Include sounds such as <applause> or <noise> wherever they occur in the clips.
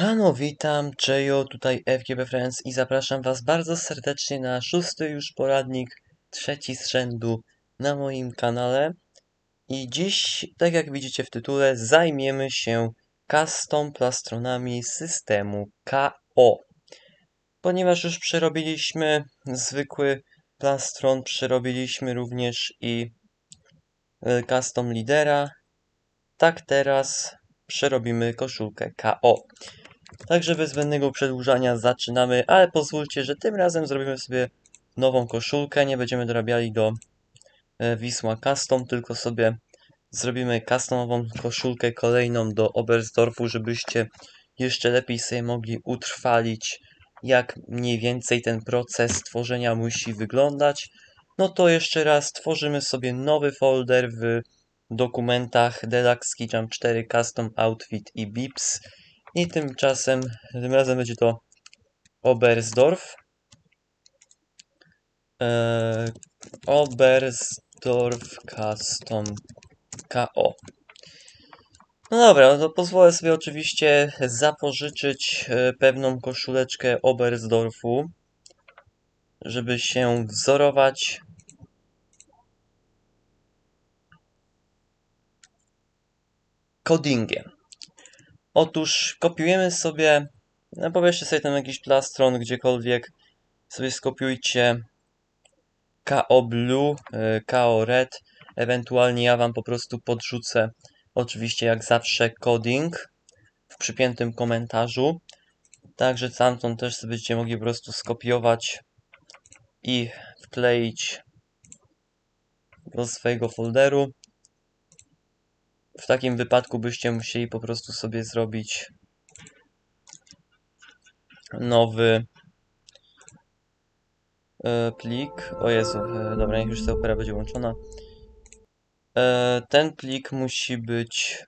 Halo, witam, Czejo, tutaj FGB Friends i zapraszam Was bardzo serdecznie na szósty już poradnik, trzeci z rzędu na moim kanale. I dziś, tak jak widzicie w tytule, zajmiemy się custom plastronami systemu KO. Ponieważ już przerobiliśmy zwykły plastron, przerobiliśmy również i e, custom lidera, tak teraz przerobimy koszulkę KO. Także bez zbędnego przedłużania zaczynamy, ale pozwólcie, że tym razem zrobimy sobie nową koszulkę. Nie będziemy dorabiali do e, Wisła Custom, tylko sobie zrobimy customową koszulkę kolejną do Oberstdorfu, żebyście jeszcze lepiej sobie mogli utrwalić, jak mniej więcej ten proces tworzenia musi wyglądać. No to jeszcze raz tworzymy sobie nowy folder w dokumentach Deluxe Jump 4 Custom Outfit i Bips. I tymczasem, tym razem będzie to Oberstdorf. Eee, Oberstdorf Custom KO. No dobra, no to pozwolę sobie oczywiście zapożyczyć e, pewną koszuleczkę Oberstdorfu, żeby się wzorować. Codingiem. Otóż kopiujemy sobie, no pobierzcie sobie tam jakiś plastron gdziekolwiek, sobie skopiujcie KO Blue, y, KO Red, ewentualnie ja Wam po prostu podrzucę oczywiście jak zawsze coding w przypiętym komentarzu, także tamtąd też sobie będziecie mogli po prostu skopiować i wkleić do swojego folderu. W takim wypadku byście musieli po prostu sobie zrobić nowy e, plik. O Jezu, e, dobra, niech już ta opera będzie włączona. E, ten plik musi być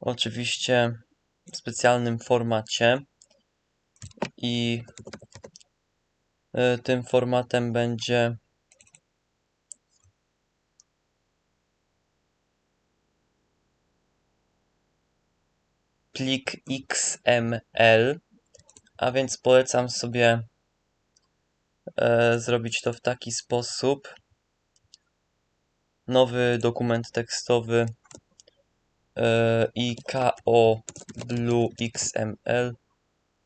oczywiście w specjalnym formacie i tym formatem będzie plik XML, a więc polecam sobie e, zrobić to w taki sposób. Nowy dokument tekstowy e, IKO Blue XML.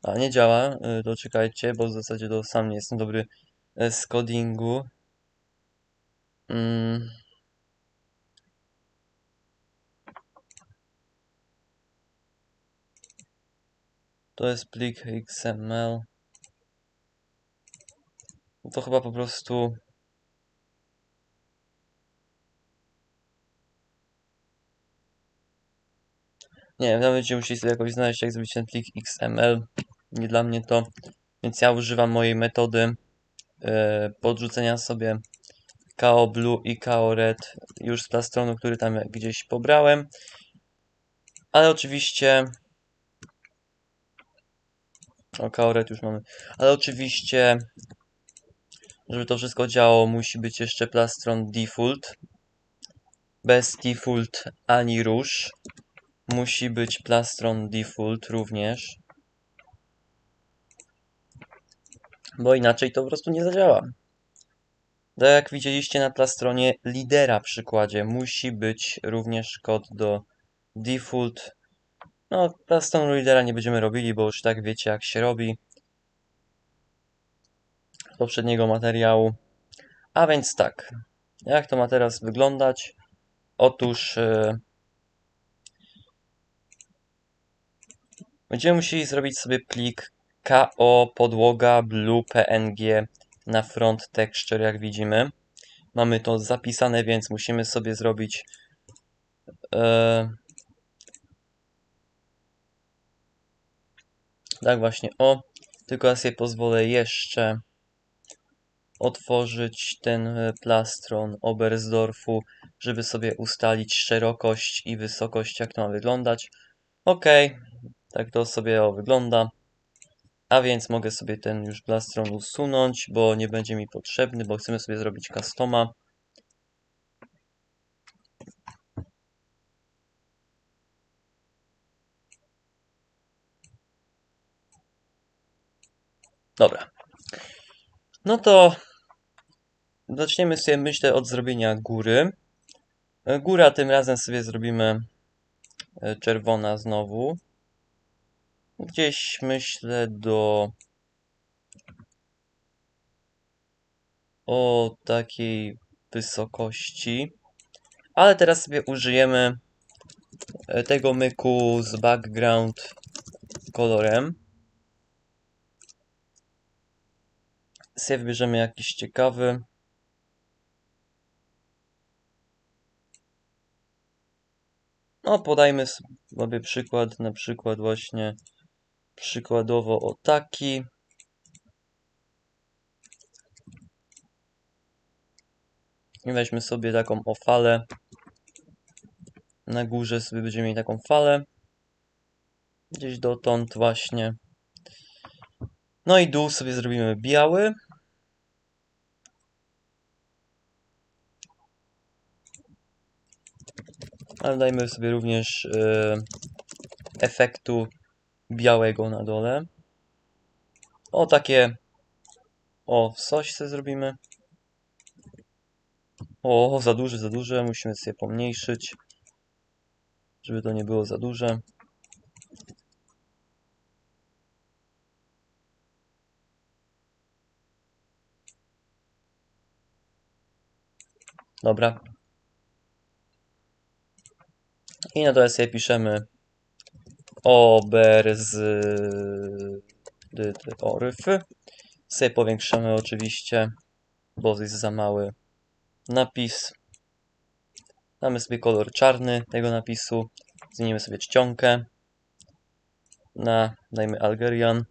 A nie działa, e, to czekajcie, bo w zasadzie to sam nie jestem dobry e, z codingu. Mm. To jest plik XML. To chyba po prostu. Nie wiem, będziecie musieli sobie jakoś znaleźć, jak zrobić ten plik XML. Nie dla mnie to. Więc ja używam mojej metody yy, podrzucenia sobie KO Blue i KO Red już z plastronu, który tam gdzieś pobrałem. Ale oczywiście o, kaoret już mamy. Ale oczywiście, żeby to wszystko działało, musi być jeszcze plastron default. Bez default ani róż. Musi być plastron default również. Bo inaczej to po prostu nie zadziała. Tak jak widzieliście na plastronie lidera przykładzie, musi być również kod do default no, custom readera nie będziemy robili, bo już tak wiecie jak się robi. Z poprzedniego materiału. A więc tak, jak to ma teraz wyglądać? Otóż yy, będziemy musieli zrobić sobie plik ko podłoga blue png na front texture, jak widzimy. Mamy to zapisane, więc musimy sobie zrobić yy, Tak właśnie, o. Tylko ja sobie pozwolę jeszcze otworzyć ten e, plastron Oberstdorfu, żeby sobie ustalić szerokość i wysokość, jak to ma wyglądać. Ok, tak to sobie o, wygląda. A więc mogę sobie ten już plastron usunąć, bo nie będzie mi potrzebny, bo chcemy sobie zrobić customa. Dobra. No to zaczniemy sobie, myślę, od zrobienia góry. E, Góra tym razem sobie zrobimy e, czerwona znowu. Gdzieś myślę do o takiej wysokości. Ale teraz sobie użyjemy e, tego myku z background kolorem. Sobie wybierzemy jakiś ciekawy. No, podajmy sobie przykład, na przykład właśnie przykładowo o taki. I weźmy sobie taką o falę. Na górze sobie będziemy mieli taką falę. Gdzieś dotąd właśnie. No i dół sobie zrobimy biały. Ale dajmy sobie również e, efektu białego na dole. O takie. O, coś sobie zrobimy. O, za duże, za duże. Musimy sobie pomniejszyć. Żeby to nie było za duże. Dobra. I na dole sobie piszemy oryfy. Sobie powiększymy oczywiście, bo jest za mały napis. Damy sobie kolor czarny tego napisu. Zmienimy sobie czcionkę na, dajmy Algerian.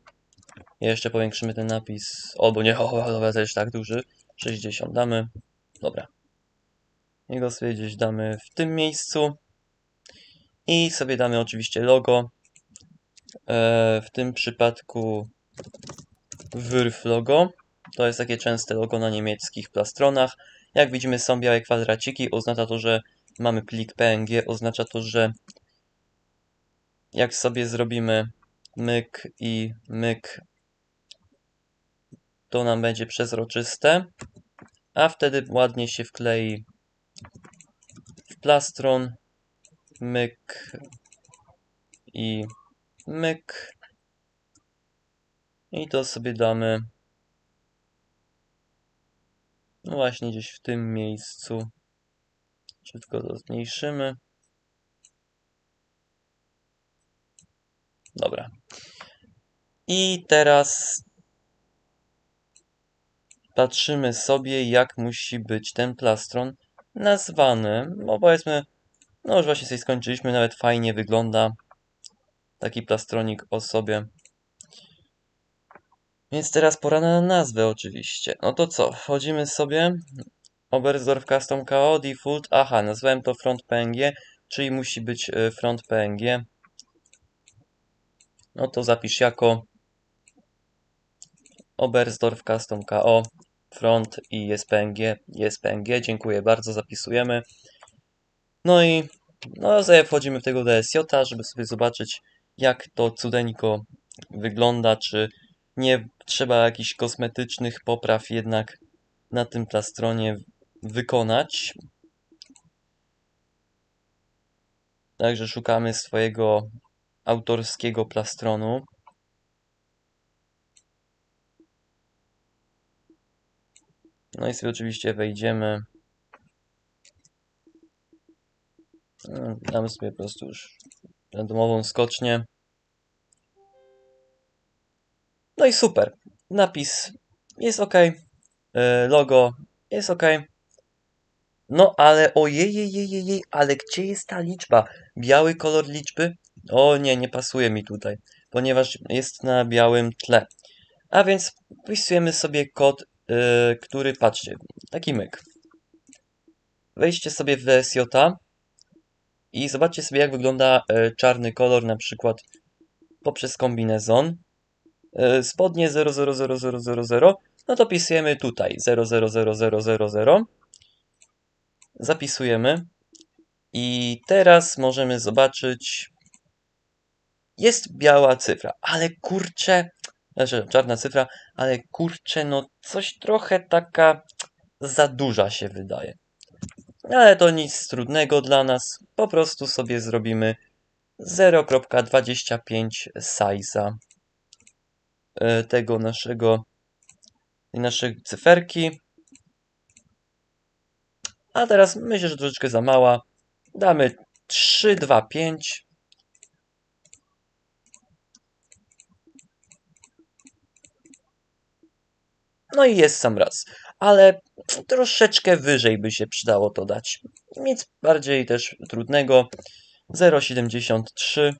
Jeszcze powiększymy ten napis. Albo nie, <laughs> o, dobra, też tak duży. 60 damy. Dobra. I go sobie gdzieś damy w tym miejscu. I sobie damy oczywiście logo. E, w tym przypadku Wyrf logo. To jest takie częste logo na niemieckich plastronach. Jak widzimy są białe kwadraciki. Oznacza to, że mamy plik PNG. Oznacza to, że jak sobie zrobimy myk i myk, to nam będzie przezroczyste. A wtedy ładnie się wklei w plastron myk i myk. I to sobie damy właśnie gdzieś w tym miejscu. Szybko to zmniejszymy. Dobra. I teraz patrzymy sobie, jak musi być ten plastron nazwany. No powiedzmy, no już właśnie sobie skończyliśmy, nawet fajnie wygląda taki plastronik o sobie. Więc teraz pora na nazwę oczywiście. No to co, wchodzimy sobie Oberstdorf Custom KO, Default, aha, nazwałem to front PNG, czyli musi być e, front PNG. No to zapisz jako Oberstdorf Custom KO, front i jest PNG, jest PNG, dziękuję bardzo, zapisujemy. No i no sobie wchodzimy w tego DSJ, żeby sobie zobaczyć jak to cudeńko wygląda, czy nie trzeba jakichś kosmetycznych popraw jednak na tym plastronie wykonać. Także szukamy swojego autorskiego plastronu. No i sobie oczywiście wejdziemy. No, damy sobie po prostu już randomową skocznię. No i super. Napis jest ok. Logo jest ok. No ale ojej, ale gdzie jest ta liczba? Biały kolor liczby? O nie, nie pasuje mi tutaj, ponieważ jest na białym tle. A więc wpisujemy sobie kod, yy, który, patrzcie, taki myk. Wejdźcie sobie w DSJ i zobaczcie sobie jak wygląda yy, czarny kolor na przykład poprzez kombinezon. Yy, spodnie 000000, no to pisujemy tutaj 000000. Zapisujemy. I teraz możemy zobaczyć. Jest biała cyfra, ale kurczę, znaczy czarna cyfra, ale kurczę, no coś trochę taka za duża się wydaje. Ale to nic trudnego dla nas, po prostu sobie zrobimy 0.25 size'a e, tego naszego naszej cyferki. A teraz myślę, że troszeczkę za mała. Damy 3, 2, 5. No i jest sam raz. Ale troszeczkę wyżej by się przydało to dać. Nic bardziej też trudnego. 0,73.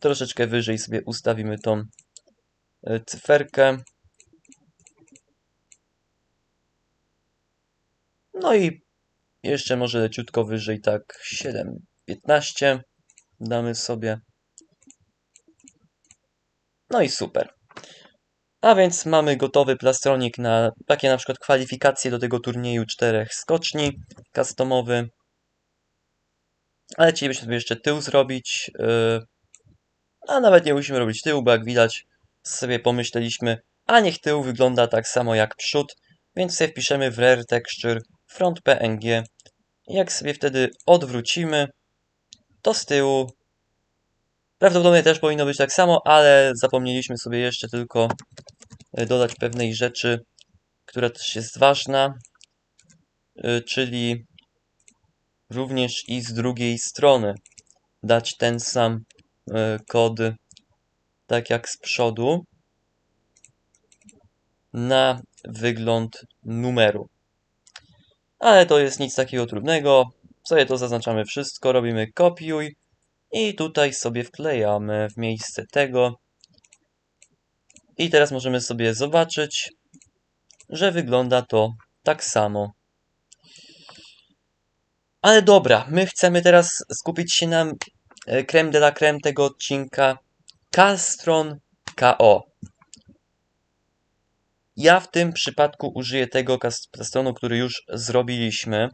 Troszeczkę wyżej sobie ustawimy tą e, cyferkę. No i jeszcze może leciutko wyżej, tak 7,15 damy sobie. No i super. A więc mamy gotowy plastronik na takie na przykład kwalifikacje do tego turnieju czterech skoczni customowy. Ale chcielibyśmy sobie jeszcze tył zrobić. Yy, a nawet nie musimy robić tyłu, bo jak widać sobie pomyśleliśmy, a niech tył wygląda tak samo jak przód, więc sobie wpiszemy w Rare Texture front PNG. Jak sobie wtedy odwrócimy, to z tyłu prawdopodobnie też powinno być tak samo, ale zapomnieliśmy sobie jeszcze tylko e, dodać pewnej rzeczy, która też jest ważna, e, czyli również i z drugiej strony dać ten sam e, kod, tak jak z przodu, na wygląd numeru. Ale to jest nic takiego trudnego. Sobie to zaznaczamy wszystko, robimy kopiuj i tutaj sobie wklejamy w miejsce tego. I teraz możemy sobie zobaczyć, że wygląda to tak samo. Ale dobra, my chcemy teraz skupić się na e, creme de la creme tego odcinka Castron KO. Ja w tym przypadku użyję tego kastonu, który już zrobiliśmy.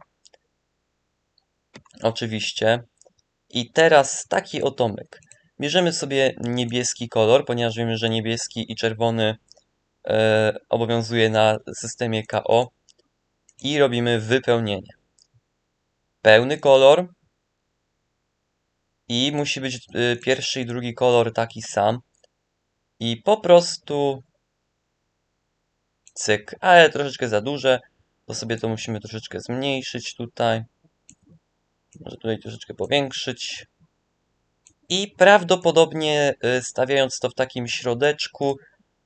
Oczywiście. I teraz taki otomyk. Bierzemy sobie niebieski kolor, ponieważ wiemy, że niebieski i czerwony e, obowiązuje na systemie KO. I robimy wypełnienie. Pełny kolor. I musi być e, pierwszy i drugi kolor taki sam. I po prostu cyk, ale troszeczkę za duże, to sobie to musimy troszeczkę zmniejszyć tutaj. Może tutaj troszeczkę powiększyć. I prawdopodobnie y, stawiając to w takim środeczku,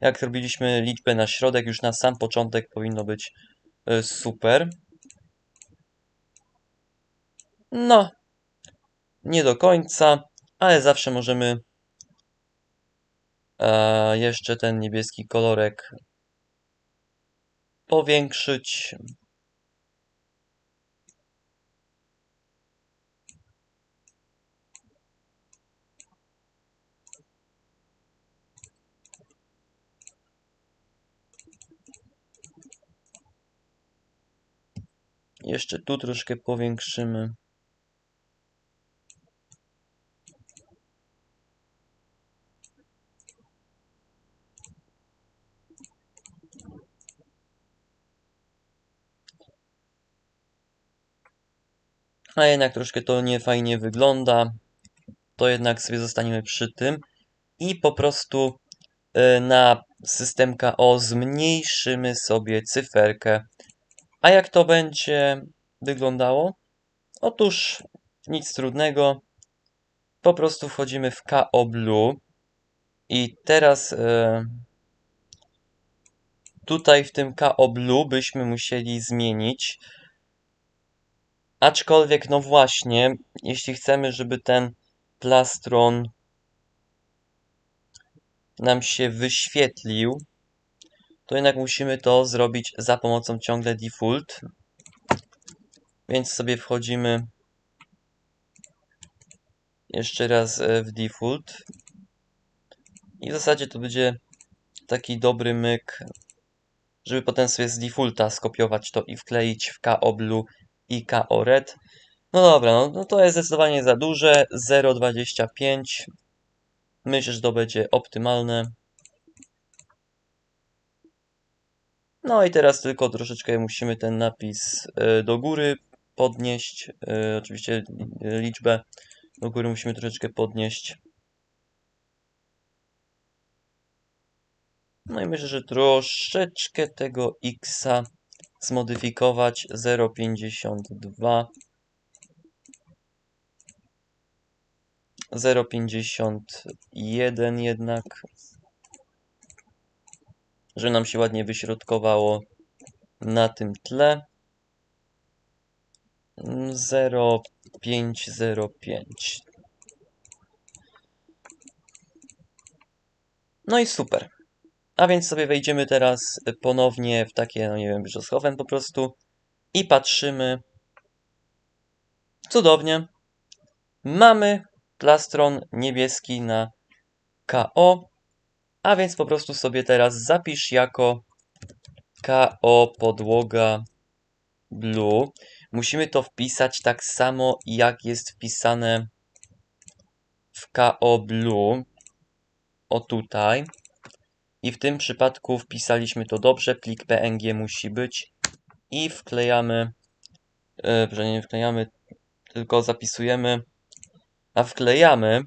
jak robiliśmy liczbę na środek, już na sam początek powinno być y, super. No, nie do końca, ale zawsze możemy e, jeszcze ten niebieski kolorek powiększyć Jeszcze tu troszkę powiększymy. a jednak troszkę to nie fajnie wygląda, to jednak sobie zostaniemy przy tym i po prostu e, na system KO zmniejszymy sobie cyferkę. A jak to będzie wyglądało? Otóż nic trudnego. Po prostu wchodzimy w KO Blue i teraz e, tutaj w tym KO Blue byśmy musieli zmienić Aczkolwiek, no właśnie, jeśli chcemy, żeby ten plastron nam się wyświetlił, to jednak musimy to zrobić za pomocą ciągle default. Więc sobie wchodzimy jeszcze raz e, w default. I w zasadzie to będzie taki dobry myk, żeby potem sobie z defaulta skopiować to i wkleić w KOBLU i KO Red. No dobra, no, no to jest zdecydowanie za duże. 0,25. Myślę, że to będzie optymalne. No i teraz tylko troszeczkę musimy ten napis e, do góry podnieść. E, oczywiście e, liczbę do góry musimy troszeczkę podnieść. No i myślę, że troszeczkę tego xa zmodyfikować 0,52 0,51 jednak że nam się ładnie wyśrodkowało na tym tle 0,505 no i super a więc sobie wejdziemy teraz ponownie w takie, no nie wiem, brzoskowem po prostu i patrzymy. Cudownie. Mamy plastron niebieski na KO, a więc po prostu sobie teraz zapisz jako KO podłoga blue. Musimy to wpisać tak samo jak jest wpisane w KO blue. O tutaj. I w tym przypadku wpisaliśmy to dobrze, plik PNG musi być i wklejamy, że nie wklejamy, tylko zapisujemy, a wklejamy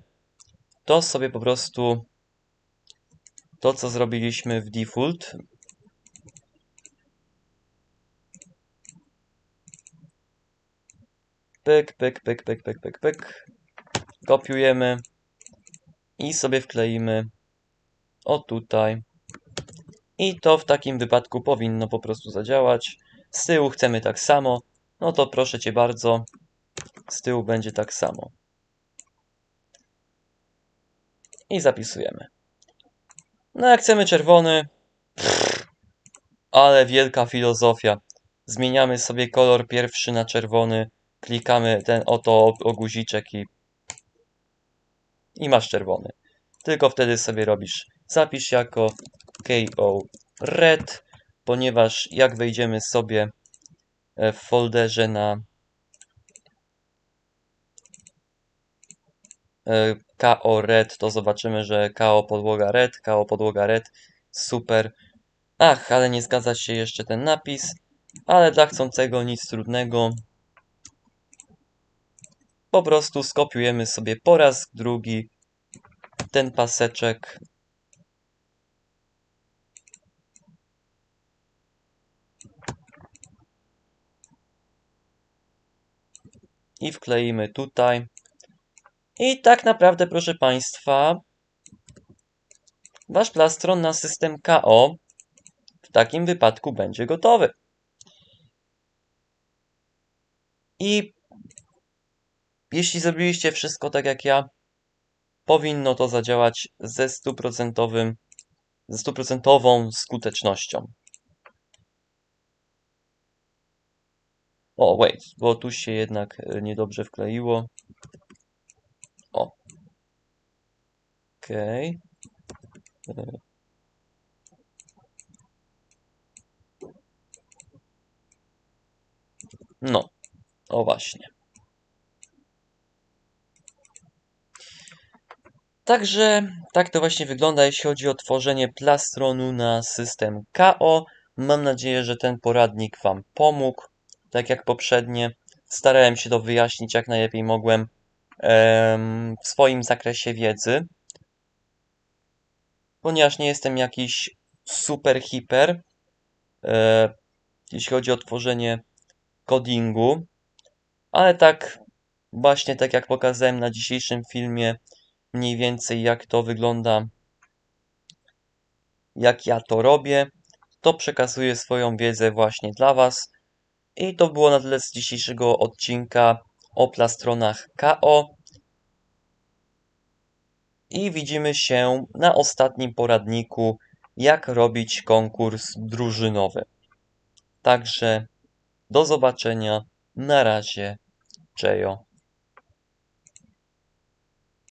to sobie po prostu to, co zrobiliśmy w default. Pyk, pyk, pyk, pyk, pyk, pyk, pyk. Kopiujemy i sobie wkleimy o tutaj. I to w takim wypadku powinno po prostu zadziałać. Z tyłu chcemy tak samo. No to proszę Cię bardzo, z tyłu będzie tak samo. I zapisujemy. No jak chcemy czerwony, ale wielka filozofia. Zmieniamy sobie kolor pierwszy na czerwony, klikamy ten oto o guziczek i, i masz czerwony. Tylko wtedy sobie robisz zapisz jako KO red, ponieważ jak wejdziemy sobie e, w folderze na KO red, to zobaczymy, że KO podłoga red, KO podłoga red, super. Ach, ale nie zgadza się jeszcze ten napis, ale dla chcącego nic trudnego. Po prostu skopiujemy sobie po raz drugi ten paseczek i wkleimy tutaj. I tak naprawdę, proszę Państwa, Wasz plastron na system KO w takim wypadku będzie gotowy. I jeśli zrobiliście wszystko tak jak ja, powinno to zadziałać ze stuprocentowym, ze stuprocentową skutecznością. O, wait, bo tu się jednak e, niedobrze wkleiło. O. E. No, o właśnie. Także tak to właśnie wygląda, jeśli chodzi o tworzenie plastronu na system KO. Mam nadzieję, że ten poradnik Wam pomógł tak jak poprzednie. Starałem się to wyjaśnić jak najlepiej mogłem w swoim zakresie wiedzy. Ponieważ nie jestem jakiś super hiper, e, jeśli chodzi o tworzenie codingu, ale tak właśnie tak jak pokazałem na dzisiejszym filmie, mniej więcej jak to wygląda, jak ja to robię, to przekazuję swoją wiedzę właśnie dla Was. I to było na tyle z dzisiejszego odcinka o plastronach KO. I widzimy się na ostatnim poradniku, jak robić konkurs drużynowy. Także do zobaczenia. Na razie. Czejo.